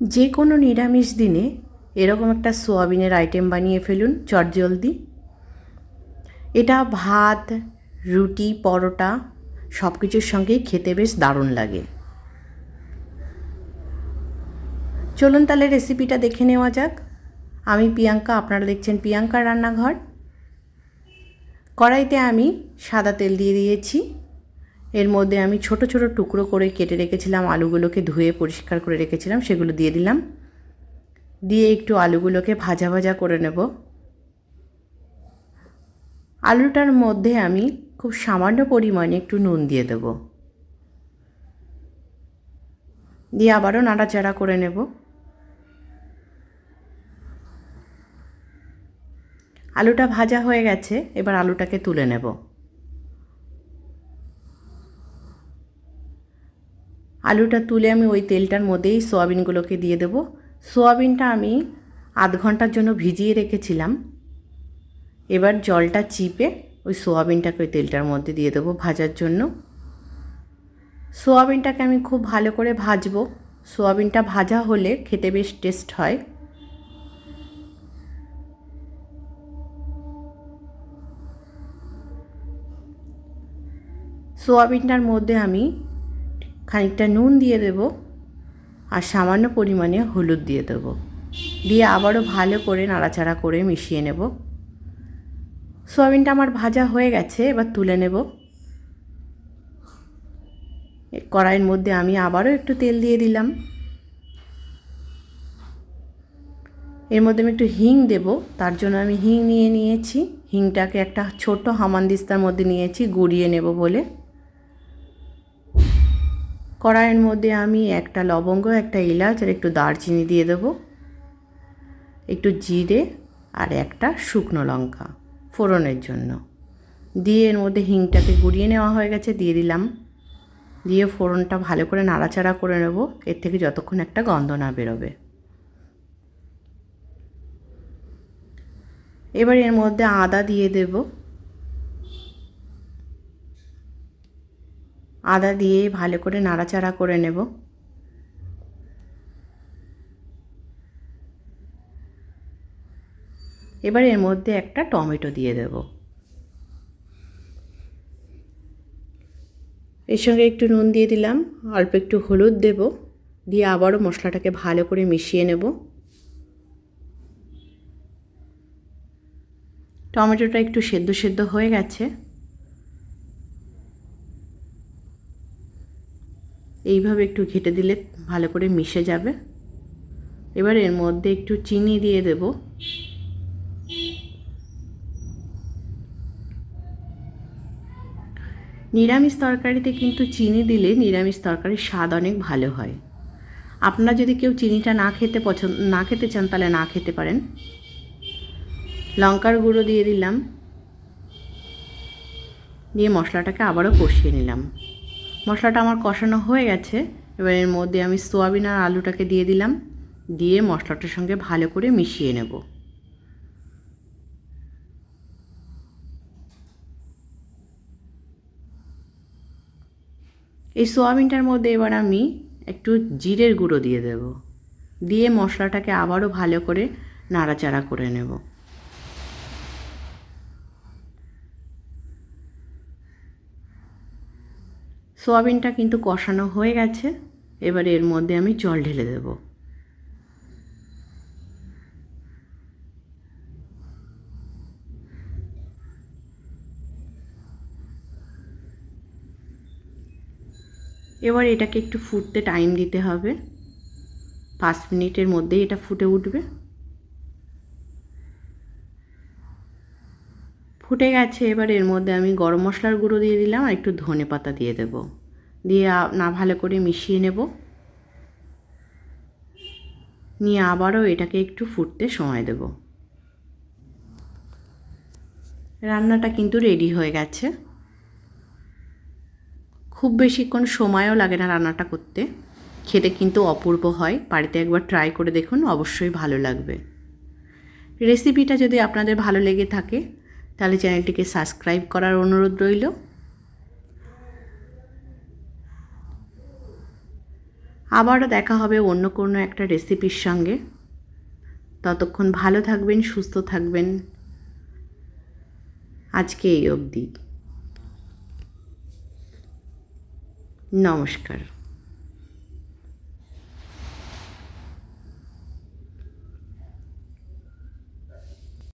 যে কোনো নিরামিষ দিনে এরকম একটা সোয়াবিনের আইটেম বানিয়ে ফেলুন, চটজলদি। এটা ভাত, রুটি, পরোটা সব কিছুর সঙ্গেই খেতে বেশ দারুণ লাগে। চলুন তাহলে রেসিপিটা দেখে নেওয়া যাক। আমি প্রিয়াঙ্কা, আপনারা দেখছেন প্রিয়াঙ্কার রান্নাঘর। কড়াইতে আমি সাদা তেল দিয়ে দিয়েছি। এর মধ্যে আমি ছোট ছোট টুকরো করে কেটে রেখেছিলাম, আলুগুলোকে ধুয়ে পরিষ্কার করে রেখেছিলাম, সেগুলো দিয়ে দিলাম। দিয়ে একটু আলুগুলোকে ভাজা ভাজা করে নেব। আলুটার মধ্যে আমি খুব সামান্য পরিমাণে একটু নুন দিয়ে দেব। দিয়ে আবারও নাড়াচাড়া করে নেব। আলুটা ভাজা হয়ে গেছে, এবার আলুটাকে তুলে নেব। আলুটা তুলে আমি ওই তেলটার মধ্যেই সোয়াবিনগুলোকে দিয়ে দেব। সোয়াবিনটা আমি আধ ঘণ্টার জন্য ভিজিয়ে রেখেছিলাম। এবার জলটা চিপে ওই সোয়াবিনটাকে ওই তেলটার মধ্যে দিয়ে দেবো ভাজার জন্য। সোয়াবিনটাকে আমি খুব ভালো করে ভাজবো। সোয়াবিনটা ভাজা হলে খেতে বেশ টেস্ট হয়। সোয়াবিনটার মধ্যে আমি খানিকটা নুন দিয়ে দেব আর সামান্য পরিমাণে হলুদ দিয়ে দেব। দিয়ে আবারও ভালো করে নাড়াচাড়া করে মিশিয়ে নেব। সোয়াবিনটা আমার ভাজা হয়ে গেছে, এবার তুলে নেব। কড়াইয়ের মধ্যে আমি আবারও একটু তেল দিয়ে দিলাম। এর মধ্যে আমি একটু হিং দেব, তার জন্য আমি হিং নিয়ে নিয়েছি। হিংটাকে একটা ছোট হামানদিস্তার মধ্যে নিয়েছি, গুড়িয়ে নেব বলে। কড়াইয়ের মধ্যে আমি একটা লবঙ্গ, একটা এলাচ আর একটু দারচিনি দিয়ে দেব, একটু জিরে আর একটা শুকনো লঙ্কা ফোড়নের জন্য। দিয়ে এর মধ্যে হিংটাকে গুঁড়িয়ে নেওয়া হয়ে গেছে, দিয়ে দিলাম। দিয়ে ফোড়নটা ভালো করে নাড়াচাড়া করে নেব, এর থেকে যতক্ষণ একটা গন্ধ না বেরোবে। এবার এর মধ্যে আদা দিয়ে দেব। আদা দিয়ে ভালো করে নাড়াচাড়া করে নেব। এবার এর মধ্যে একটা টমেটো দিয়ে দেব। এর সঙ্গে একটু নুন দিয়ে দিলাম, অল্প একটু হলুদ দেব, দিয়ে আবারও মশলাটাকে ভালো করে মিশিয়ে নেব। টমেটোটা একটু সেদ্ধ সেদ্ধ হয়ে গেছে। এইভাবে একটু ঘেটে দিলে ভালো করে মিশে যাবে। এবার এর মধ্যে একটু চিনি দিয়ে দেব। নিরামিষ তরকারিতে কিন্তু চিনি দিলে নিরামিষ তরকারির স্বাদ অনেক ভালো হয়। আপনারা যদি কেউ চিনিটা না খেতে পছন্দ, না খেতে চান তাহলে না খেতে পারেন। লঙ্কার গুঁড়ো দিয়ে দিলাম। দিয়ে মশলাটাকে আবারও কষিয়ে নিলাম। মশলাটা আমার কষানো হয়ে গেছে। এবার এর মধ্যে আমি সোয়াবিন আর আলুটাকে দিয়ে দিলাম। দিয়ে মশলাটার সঙ্গে ভালো করে মিশিয়ে নেব। এই সোয়াবিনটার মধ্যে এবার আমি একটু জিরের গুঁড়ো দিয়ে দেব। দিয়ে মশলাটাকে আবারও ভালো করে নাড়াচাড়া করে নেব। সোয়াবিনটা কিন্তু কষানো হয়ে গেছে। এবার এর মধ্যে আমি জল ঢেলে দেব। এবার এটাকে একটু ফুটতে টাইম দিতে হবে। পাঁচ মিনিটের মধ্যেই এটা ফুটে উঠবে। ফুটে গেছে, এবার এর মধ্যে আমি গরম মশলার গুঁড়ো দিয়ে দিলাম আর একটু ধনে পাতা দিয়ে দেব। দিয়ে না ভালো করে মিশিয়ে নেব। নিয়ে আবারও এটাকে একটু ফুটতে সময় দেব। রান্নাটা কিন্তু রেডি হয়ে গেছে। খুব বেশিক্ষণ সময়ও লাগে না রান্নাটা করতে। খেতে কিন্তু অপূর্ব হয়। বাড়িতে একবার ট্রাই করে দেখুন, অবশ্যই ভালো লাগবে। রেসিপিটা যদি আপনাদের ভালো লেগে থাকে তাহলে চ্যানেলটিকে সাবস্ক্রাইব করার অনুরোধ রইল। আবারও দেখা হবে অন্য কোনো একটা রেসিপির সঙ্গে। ততক্ষণ ভালো থাকবেন, সুস্থ থাকবেন। আজকে এই অবধি। নমস্কার।